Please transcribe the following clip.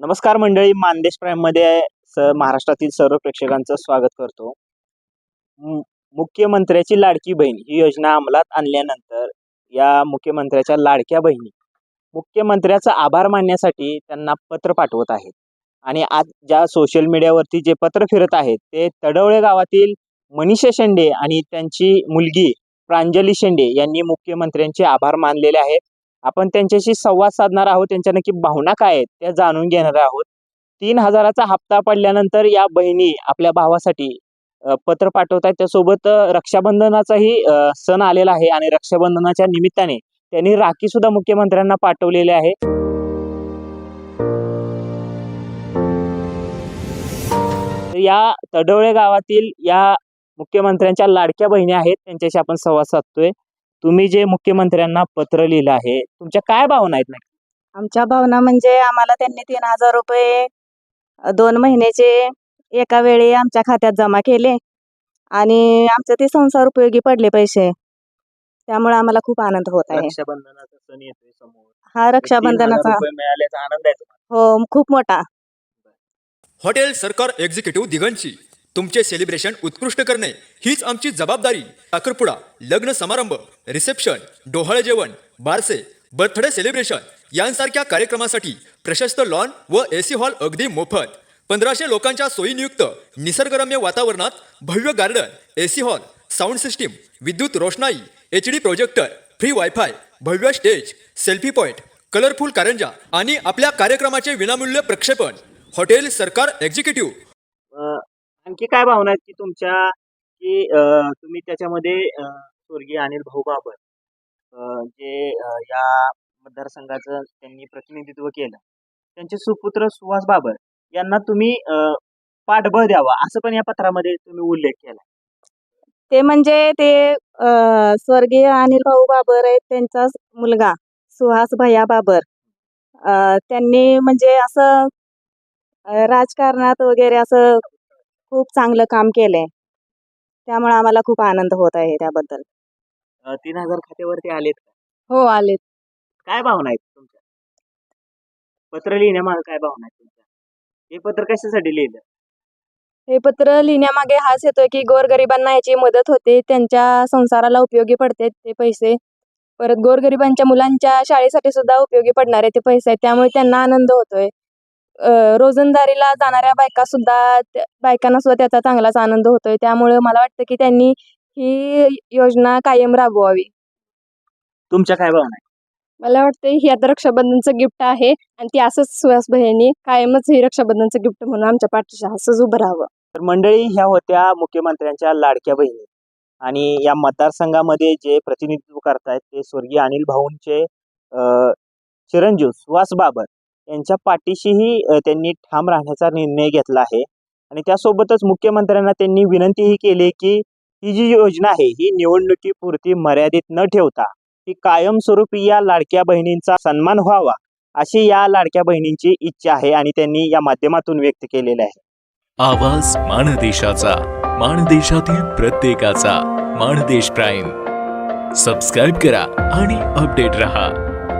नमस्कार मंडळी मानदेश प्राईममध्ये स महाराष्ट्रातील सर्व प्रेक्षकांचं स्वागत करतो. मु- मुख्यमंत्र्याची लाडकी बहीण ही योजना अंमलात आणल्यानंतर या मुख्यमंत्र्याच्या लाडक्या बहिणी मुख्यमंत्र्याचा आभार मानण्यासाठी त्यांना पत्र पाठवत आहेत. आणि आज ज्या सोशल मीडियावरती जे पत्र फिरत आहेत ते तडवळे गावातील मनीषा शेंडे आणि त्यांची मुलगी प्रांजली शेंडे यांनी मुख्यमंत्र्यांचे आभार मानलेले आहेत. आपण त्यांच्याशी संवाद साधणार आहोत त्यांच्या नक्की भावना काय आहेत त्या जाणून घेणार आहोत. तीन हजाराचा हप्ता पडल्यानंतर या बहिणी आपल्या भावासाठी पत्र पाठवत आहेत त्यासोबत रक्षाबंधनाचाही सण आलेला आहे आणि रक्षाबंधनाच्या निमित्ताने त्यांनी राखी सुद्धा मुख्यमंत्र्यांना पाठवलेली आहे. तर या तडवळे गावातील या मुख्यमंत्र्यांच्या लाडक्या बहिणी आहेत. त्यांच्याशी आपण संवाद साधतोय. तुम्ही जे मुख्यमंत्र्यांना पत्र लिहिलं आहे तुमच्या काय भावना आहेत नक्की? आमच्या भावना म्हणजे आम्हाला त्यांनी तीन हजार रुपये अ, दोन महिन्याचे एका वेळी आमच्या खात्यात जमा केले आणि आमचे ते संसार उपयोगी पडले पैसे. त्यामुळे आम्हाला खूप आनंद होत आहे. रक्षाबंधनाचा सण येतोय समोर. हा 3000 रक्षाबंधनाचा. मिळाल्याचा आनंद आहे तुम्हाला? हो खूप मोठा. हॉटेल सरकार एक्झिक्युटिव्ह दिगंची. तुमचे सेलिब्रेशन उत्कृष्ट करणे हीच आमची जबाबदारी. साखरपुडा लग्न समारंभ रिसेप्शन डोहाळे जेवण बारसे बर्थडे सेलिब्रेशन यांसारख्या कार्यक्रमासाठी प्रशस्त लॉन व एसी हॉल अगदी मोफत. पंधराशे लोकांच्या सोयीनियुक्त निसर्गरम्य वातावरणात भव्य garden AC hall sound system विद्युत रोषणाई H D projector free wifi भव्य स्टेज सेल्फी पॉईंट कलरफुल कारंजा आणि आपल्या कार्यक्रमाचे विनामूल्य प्रक्षेपण. हॉटेल सरकार एक्झिक्युटिव्ह आणखी काय भावना आहेत की तुमच्या की अं, तुम्ही त्याच्यामध्ये स्वर्गीय अनिल भाऊ बाबर अं, जे या मतदारसंघाचं त्यांनी प्रतिनिधित्व केलं. त्यांचे सुपुत्र सुहास बाबर यांना तुम्ही अं, पाठबळ द्यावा असं पण या पत्रामध्ये तुम्ही उल्लेख केला ते म्हणजे ते स्वर्गीय अनिल भाऊ बाबर आहेत त्यांचा मुलगा सुहास भैया बाबर. त्यांनी म्हणजे असं राजकारणात वगैरे असं खूप चांगलं काम केलंय. त्यामुळे आम्हाला खूप आनंद होत आहे त्याबद्दल. अं, तीन हजार खात्यावरती आलेत का? हो आले काय भावना आहेत तुमच्या? पत्र लिहिण्यामागे काय भावना आहेत तुमच्या? हे पत्र कशासाठी लिहिलं? हे पत्र लिहिण्यामागे हाच येतोय की गोरगरिबांना याची मदत होते त्यांच्या संसाराला उपयोगी पडते ते पैसे. परत गोरगरिबांच्या मुलांच्या शाळेसाठी सुद्धा उपयोगी पडणारे ते पैसे आहेत त्यामुळे त्यांना आनंद होतोय. रोजंदारीला जाणाऱ्या बायका सुद्धा त्या- बायकांना सुद्धा त्याचा चांगलाच आनंद होतोय. त्यामुळे मला वाटतं की त्यांनी ही योजना कायम राबवावी. तुमच्या काय भावना मला वाटतं ही आता रक्षाबंधनचं गिफ्ट आहे आणि ती असंच सुहास बहिणी कायमच ही रक्षाबंधनचं गिफ्ट म्हणून आमच्या पाठीशी असंच उभं राहावं. तर मंडळी ह्या होत्या मुख्यमंत्र्यांच्या लाडक्या बहिणी. आणि या मतदारसंघामध्ये जे प्रतिनिधित्व करतायत ते स्वर्गीय अनिल भाऊंचे अ, चिरंजीव सुहास बाबर यांच्या पाठीशीही त्यांनी ठाम राहण्याचा निर्णय घेतला आहे. आणि त्यासोबतच मुख्यमंत्र्यांना त्यांनी विनंतीही केली की ही जी योजना आहे ही निवडणुकीपुरती मर्यादित न ठेवता ही कायमस्वरूपी या लाडक्या बहिणींचा सन्मान व्हावा अशी या लाडक्या बहिणींची इच्छा आहे आणि त्यांनी या माध्यमातून व्यक्त केलेली आहे. आवाज माणदेशाचा माणदेशातील प्रत्येकाचा माणदेश प्राईम. सबस्क्राईब करा आणि अपडेट रहा.